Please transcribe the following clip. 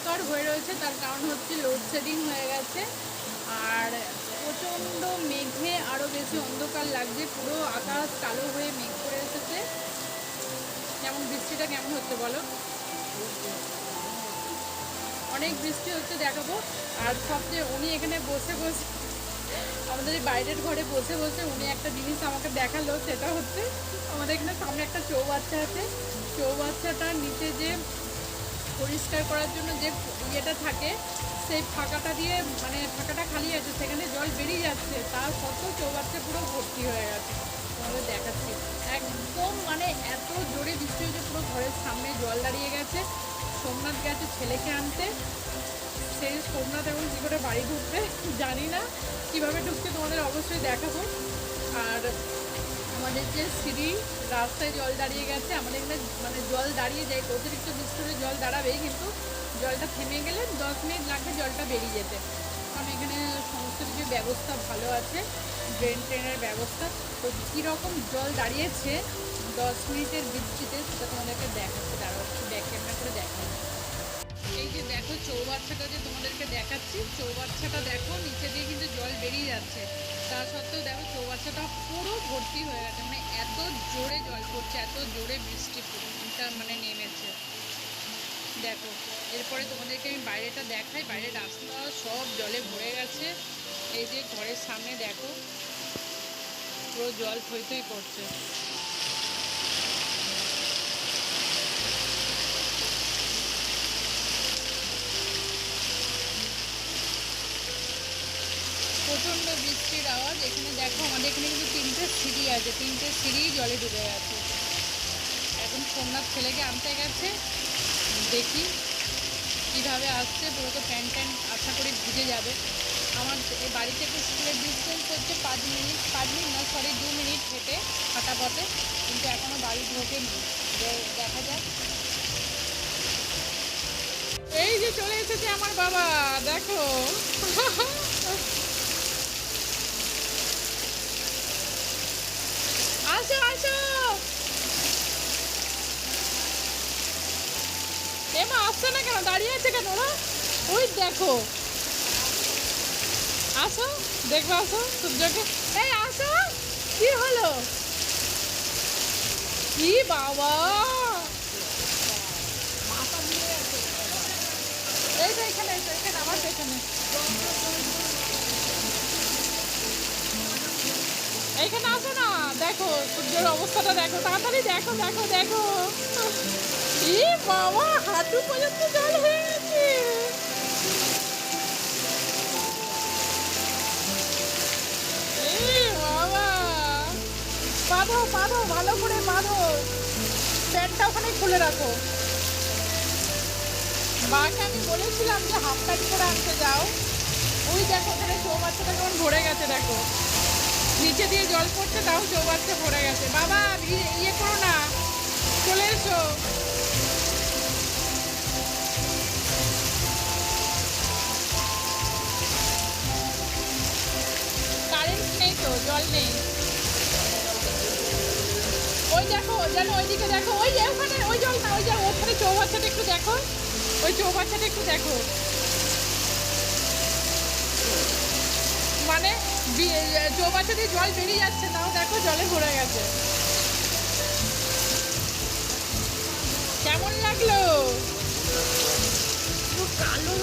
অন্ধকার হয়ে রয়েছে, তার কারণ হচ্ছে লোডশেডিং হয়ে গেছে। আর প্রচণ্ড মেঘে আরও বেশি অন্ধকার লাগছে, পুরো আকাশ কালো হয়ে মেঘ করে এসেছে। কেমন বৃষ্টিটা কেমন হচ্ছে বলো? অনেক বৃষ্টি হচ্ছে, দেখাবো। আর সবচেয়ে উনি এখানে বসে বসে, আমাদের এই বাইরের ঘরে বসে বসে উনি একটা জিনিস আমাকে দেখাল, সেটা হচ্ছে আমাদের এখানে সামনে একটা চৌবাচ্চা আছে। চৌবাচ্চাটার নিচে যে পরিষ্কার করার জন্য যে ইয়েটা থাকে, সেই ফাঁকাটা দিয়ে মানে ফাঁকাটা খালি আছে, সেখানে জল বেরিয়ে যাচ্ছে, তার কত চৌবাচ্চা পুরো ভর্তি হয়ে গেছে। তোমাদের দেখাচ্ছি। একদম মানে এত জোরে বৃষ্টি হয়েছে, পুরো ঘরের সামনে জল দাঁড়িয়ে গেছে। সোমনাথ গেছে ছেলেকে আনতে। সেই সোমনাথ এখন কী করে বাড়ি ঢুকবে, জানি না। কীভাবে ঢুকছে তোমাদের অবশ্যই দেখাবো। আর আমাদের যে সিঁড়ি রাস্তায় জল দাঁড়িয়ে গেছে, আমাদের এখানে মানে জল দাঁড়িয়ে যায় অতিরিক্ত বৃষ্টি হলে জল দাঁড়াবেই, কিন্তু জলটা থেমে গেলে দশ মিনিট লাগবে জলটা বেরিয়ে যেতে। কারণ এখানে সমস্ত কিছু ব্যবস্থা ভালো আছে, ড্রেন ট্রেনের ব্যবস্থা। তো কীরকম জল দাঁড়িয়েছে, দশ মিনিটের বৃষ্টিতে সেটা তোমাদেরকে দেখাচ্ছে, দাঁড়াও ব্যাক ক্যামেরা করে দেখাবো এই যে দেখো চৌবাচ্চাটা যে তোমাদেরকে দেখাচ্ছি, চৌবাচ্চাটা দেখো, নিচে দিয়ে কিন্তু জল বেরিয়ে যাচ্ছে। তা সত্ত্বেও দেখো চৌবাচ্চাটা পুরো ভর্তি হয়ে গেছে মানে এত জোরে জল পড়ছে এত জোরে বৃষ্টিটা মানে নেমেছে। দেখো, এরপরে তোমাদেরকে আমি বাইরেটা দেখাই। বাইরের রাস্তা সব জলে ভরে গেছে। এই যে ঘরের সামনে দেখো, পুরো জল থই থই করছে। প্রচণ্ড বৃষ্টির আওয়াজ। এখানে দেখো, আমাদের এখানে কিন্তু তিনটে সিঁড়ি আছে। তিনটে সিঁড়ি জলে ডুবে গেছে। এখন সোমনাথ ছেলেকে আনতে গেছে। দেখি কীভাবে আসছে, পুরো তো প্যান্ট ট্যান্ট আশা করি ভিজে যাবে। আমার বাড়ি থেকে স্কুলের ডিস্টেন্স হচ্ছে পাঁচ মিনিট পাঁচ মিনিট না সরি দু মিনিট হেঁটে হাঁটা পথে, কিন্তু এখনও বাড়ি ঢোকেনি দেখা যাক। এই যে চলে এসেছে আমার বাবা, দেখো। আসো আসো। এমা আসছে না কেন? দাঁড়িয়ে আছে কেন ওরা? ওই দেখো। আসো, দেখব আসো, সূর্যকে। এই, আসো। কি হলো? কি বাবা? এই তো এখানে, এই তো এখানে এইখানে আসো না। অবস্থাটা দেখো, তাড়াতাড়ি দেখো দেখো দেখো। ই বাবা হাঁটু পর্যন্ত জল হয়ে গেছে। বাঁধো ভালো করে বাঁধো। প্যান্টটা ওখানে খুলে রাখো। মাকে আমি বলেছিলাম যে হাফ প্যান্ট করে আনতে যাও। ওই দেখো, ওখানে চৌবাচ্চাটা কেমন ভরে গেছে, দেখো। নিচে দিয়ে জল পড়ছে, তাও চৌবাচ্চা ভরে গেছে। বাবা ইয়ে করো না। চলে এসো। কারেন্ট নেই তো, জল নেই। ওই দেখো, যেন ওইদিকে দেখো, ওই যে ওখানে, ওই জল না, ওই যে ওখানে চৌবাচ্চাটা একটু দেখো। ওই চৌবাচ্চাটা একটু দেখো। মানে চৌবাচ্চা দিয়ে জল বেরিয়ে যাচ্ছে তাও দেখো জলে ভরে গেছে। কেমন লাগল? কালো